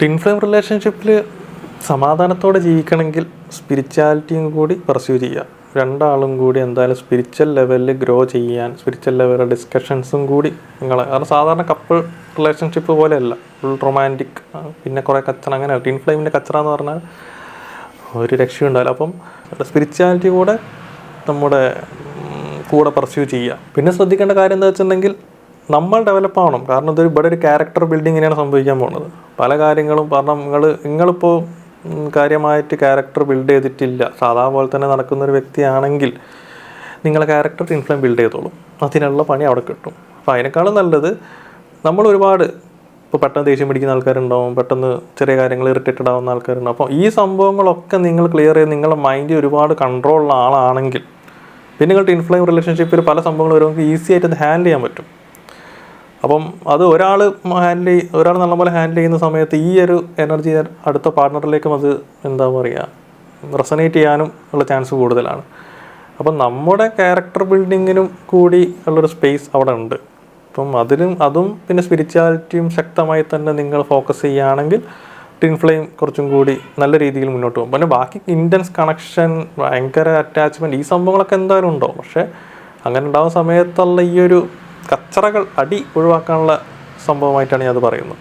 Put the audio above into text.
Tin flame റിലേഷൻഷിപ്പിൽ സമാധാനത്തോടെ ജീവിക്കണമെങ്കിൽ സ്പിരിച്വാലിറ്റിയും കൂടി പെർസ്യൂ ചെയ്യുക. രണ്ടാളും കൂടി എന്തായാലും സ്പിരിച്വൽ ലെവലിൽ ഗ്രോ ചെയ്യാൻ സ്പിരിച്വൽ ലെവലിലെ ഡിസ്കഷൻസും കൂടി നിങ്ങൾ കാരണം സാധാരണ കപ്പിൾ റിലേഷൻഷിപ്പ് പോലെയല്ല. ഫുൾ റൊമാന്റിക് പിന്നെ കുറേ കച്ചറ അങ്ങനെ ടിൻ ഫ്ലെയിമിന്റെ കച്ചറ എന്ന് പറഞ്ഞാൽ ഒരു രക്ഷയും ഉണ്ടാവില്ല. അപ്പം സ്പിരിച്വാലിറ്റി കൂടെ നമ്മുടെ കൂടെ പെർസ്യൂ ചെയ്യുക. പിന്നെ ശ്രദ്ധിക്കേണ്ട കാര്യം എന്താ വെച്ചിട്ടുണ്ടെങ്കിൽ നമ്മൾ ഡെവലപ്പ് ആവണം. കാരണം ഇതൊരു ഇവിടെ ഒരു ക്യാരക്ടർ ബിൽഡിങ്ങിനെയാണ് സംഭവിക്കാൻ പോകുന്നത് പല കാര്യങ്ങളും കാരണം നിങ്ങൾ നിങ്ങളിപ്പോൾ കാര്യമായിട്ട് ക്യാരക്ടർ ബിൽഡ് ചെയ്തിട്ടില്ല. സാധാ പോലെ തന്നെ നടക്കുന്ന ഒരു വ്യക്തിയാണെങ്കിൽ നിങ്ങളെ ക്യാരക്ടർ ഇൻഫ്ലം ബിൽഡ് ചെയ്തോളും. അതിനുള്ള പണി അവിടെ കിട്ടും. അപ്പോൾ അതിനേക്കാളും നല്ലത് നമ്മൾ ഒരുപാട് ഇപ്പോൾ പെട്ടെന്ന് ദേഷ്യം പിടിക്കുന്ന ആൾക്കാരുണ്ടാവും പെട്ടെന്ന് ചെറിയ കാര്യങ്ങൾ ഇറിറ്റേറ്റഡ് ആവുന്ന ആൾക്കാരുണ്ടാവും. അപ്പോൾ ഈ സംഭവങ്ങളൊക്കെ നിങ്ങൾ ക്ലിയർ ചെയ്ത് നിങ്ങളുടെ മൈൻഡ് ഒരുപാട് കൺട്രോളുള്ള ആളാണെങ്കിൽ പിന്നെ നിങ്ങളുടെ ഇൻഫ്ലം റിലേഷൻഷിപ്പിൽ പല സംഭവങ്ങളും വരുമ്പോൾ ഈസി ആയിട്ട് അത് ഹാൻഡിൽ ചെയ്യാൻ പറ്റും. അപ്പം അത് ഒരാൾ ഹാൻഡിൽ ഒരാൾ നല്ലപോലെ ഹാൻഡിൽ ചെയ്യുന്ന സമയത്ത് ഈ ഒരു എനർജി അടുത്ത പാർട്ട്ണറിലേക്കും അത് എന്താ പറയുക റെസനേറ്റ് ചെയ്യാനും ഉള്ള ചാൻസ് കൂടുതലാണ്. അപ്പം നമ്മുടെ ക്യാരക്ടർ ബിൽഡിങ്ങിനും കൂടി ഉള്ളൊരു സ്പേസ് അവിടെ ഉണ്ട്. അപ്പം അതിലും അതും പിന്നെ സ്പിരിച്വാലിറ്റിയും ശക്തമായി തന്നെ നിങ്ങൾ ഫോക്കസ് ചെയ്യുകയാണെങ്കിൽ ടിൻ ഫ്ലെയിം കുറച്ചും കൂടി നല്ല രീതിയിൽ മുന്നോട്ട് പോകും. പിന്നെ ബാക്കി ഇന്റൻസ് കണക്ഷൻ ഭയങ്കര അറ്റാച്ച്മെന്റ് ഈ സംഭവങ്ങളൊക്കെ എന്തായാലും ഉണ്ടോ? പക്ഷേ അങ്ങനെ ഉണ്ടാകുന്ന സമയത്തുള്ള ഈ ഒരു കച്ചറകൾ അടി ഒഴിവാക്കാനുള്ള സംഭവമായിട്ടാണ് ഞാൻ അത് പറയുന്നത്.